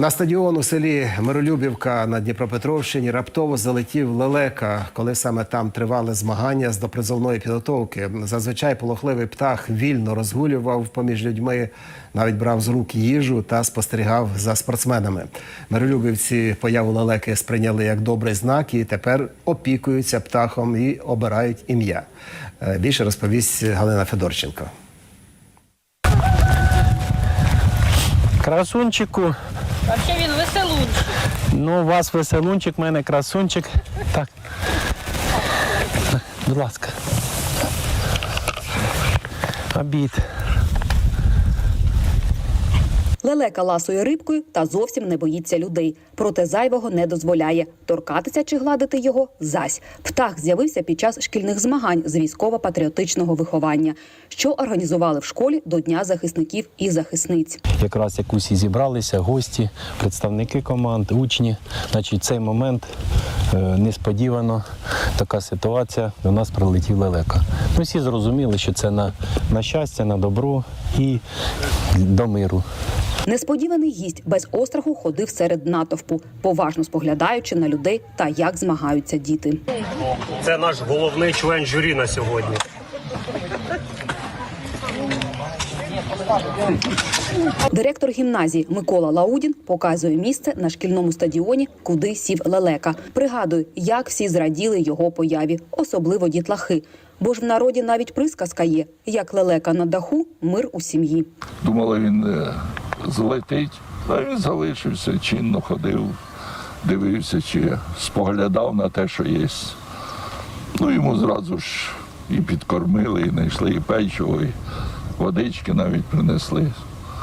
На стадіон у селі Миролюбівка на Дніпропетровщині раптово залетів лелека, коли саме там тривали змагання з допризовної підготовки. Зазвичай полохливий птах вільно розгулював поміж людьми, навіть брав з рук їжу та спостерігав за спортсменами. Миролюбівці появу лелеки сприйняли як добрий знак і тепер опікуються птахом і обирають ім'я. Е, Більше розповість Галина Федорченко. Красунчику. Вообще він веселунчик. Ну, у вас веселунчик, в мене красунчик. Так. Будь ласка. Обід. Лелека ласує рибкою та зовсім не боїться людей. Проте зайвого не дозволяє. Торкатися чи гладити його зась. Птах з'явився під час шкільних змагань з військово-патріотичного виховання, що організували в школі до Дня захисників і захисниць. Якраз як усі зібралися, гості, представники команд, учні. Значить, цей момент е, несподівано така ситуація. До нас прилетів лелека. Ми всі зрозуміли, що це на, на щастя, на добро і до миру. Несподіваний гість без остраху ходив серед натовпу, поважно споглядаючи на людей та як змагаються діти. Це наш головний член журі на сьогодні. Директор гімназії Микола Лаудін показує місце на шкільному стадіоні, куди сів лелека. Пригадує, як всі зраділи його появі, особливо дітлахи. Бо ж в народі навіть присказка є: як лелека на даху, мир у сім'ї. Думали, він е, злетить, а він залишився, чинно ходив, дивився, чи споглядав на те, що є. Ну, йому зразу ж і підкормили, і знайшли і печиво, і водички навіть принесли.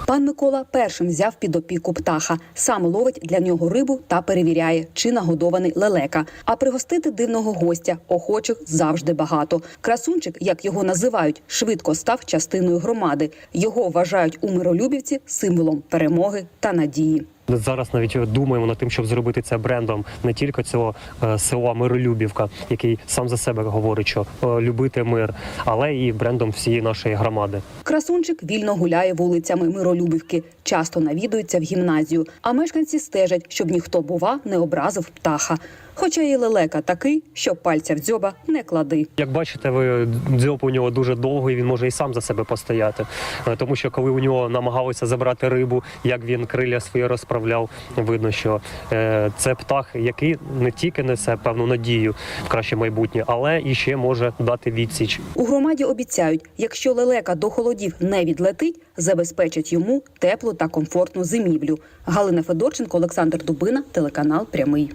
Пан Микола першим взяв під опіку птаха, сам ловить для нього рибу та перевіряє, чи нагодований лелека. А пригостити дивного гостя охочих завжди багато. Красунчик, як його називають, швидко став частиною громади. Його вважають у миролюбівці символом перемоги та надії. Зараз навіть думаємо над тим, щоб зробити це брендом не тільки цього е, села Миролюбівка, який сам за себе говорить, що е, любити мир, але і брендом всієї нашої громади. Красунчик вільно гуляє вулицями Миролюбівки, часто навідується в гімназію. А мешканці стежать, щоб ніхто бува не образив птаха. Хоча і лелека такий, що пальця в дзьоба не клади. Як бачите, ви дзьоб у нього дуже довго, і він може і сам за себе постояти. Е, Тому що коли у нього намагалися забрати рибу, як він криля свої розправляв, видно, що е, це птах, який не тільки несе певну надію в краще майбутнє, але і ще може дати відсіч У громаді обіцяють, якщо лелека до холодів не відлетить, забезпечать йому теплу та комфортну зимівлю. Галина Федорченко, Олександр Дубина, телеканал Прямий.